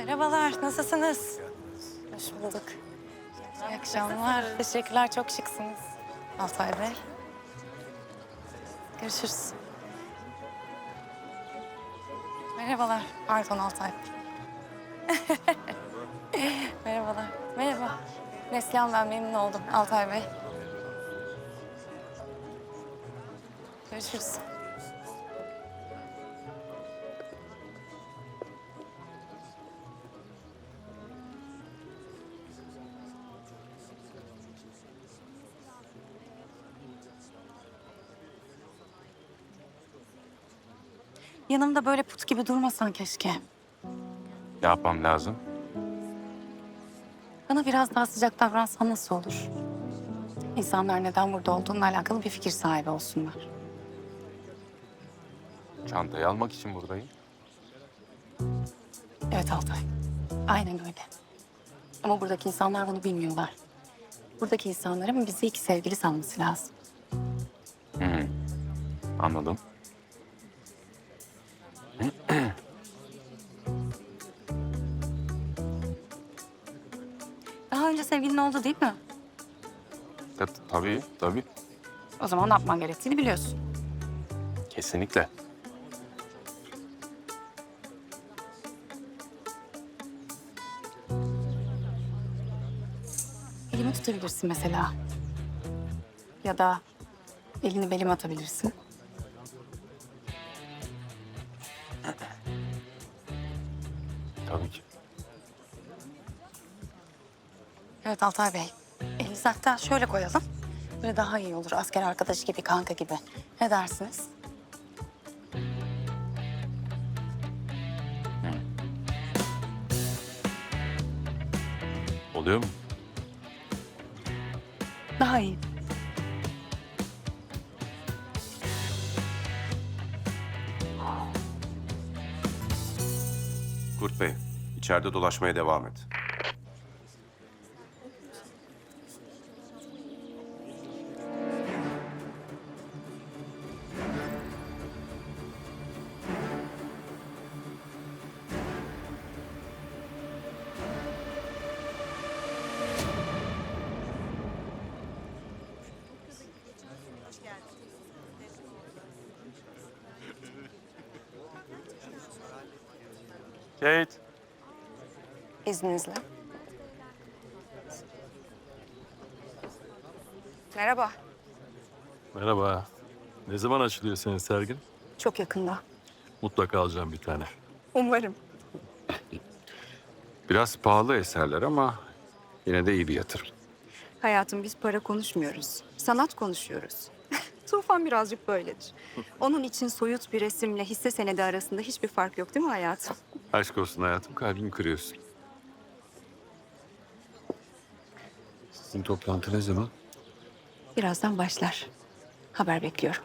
Merhabalar, nasılsınız? Hoş bulduk. İyi akşamlar. Teşekkürler, çok şıksınız. Altay Bey. Görüşürüz. Merhabalar. Pardon Altay. Merhabalar. Merhaba. Neslihan ben memnun oldum Altay Bey. Görüşürüz. Yanımda böyle put gibi durmasan keşke. Ne yapmam lazım? Bana biraz daha sıcak davransan nasıl olur? İnsanlar neden burada olduğunla alakalı bir fikir sahibi olsunlar. Çantayı almak için buradayım. Evet Altay. Aynen öyle. Ama buradaki insanlar bunu bilmiyorlar. Buradaki insanların bizi iki sevgili sanması lazım. Hı. Anladım. Daha önce sevgilin oldu değil mi? Ta- tabii, tabii. O zaman ne yapman gerektiğini biliyorsun. Kesinlikle. Elimi tutabilirsin mesela. Ya da elini belime atabilirsin. Tabii ki. Evet Altay Bey. Elinizi hatta şöyle koyalım. Böyle daha iyi olur. Asker arkadaşı gibi, kanka gibi. Ne dersiniz? Oluyor mu? Daha iyi. Kurt Bey, içeride dolaşmaya devam et. Kate. İzninizle. Merhaba. Merhaba. Ne zaman açılıyor senin sergin? Çok yakında. Mutlaka alacağım bir tane. Umarım. Biraz pahalı eserler ama yine de iyi bir yatırım. Hayatım biz para konuşmuyoruz. Sanat konuşuyoruz. Tufan birazcık böyledir. Onun için soyut bir resimle hisse senedi arasında hiçbir fark yok değil mi hayatım? Aşk olsun hayatım, kalbimi kırıyorsun. Sizin toplantı ne zaman? Birazdan başlar. Haber bekliyorum.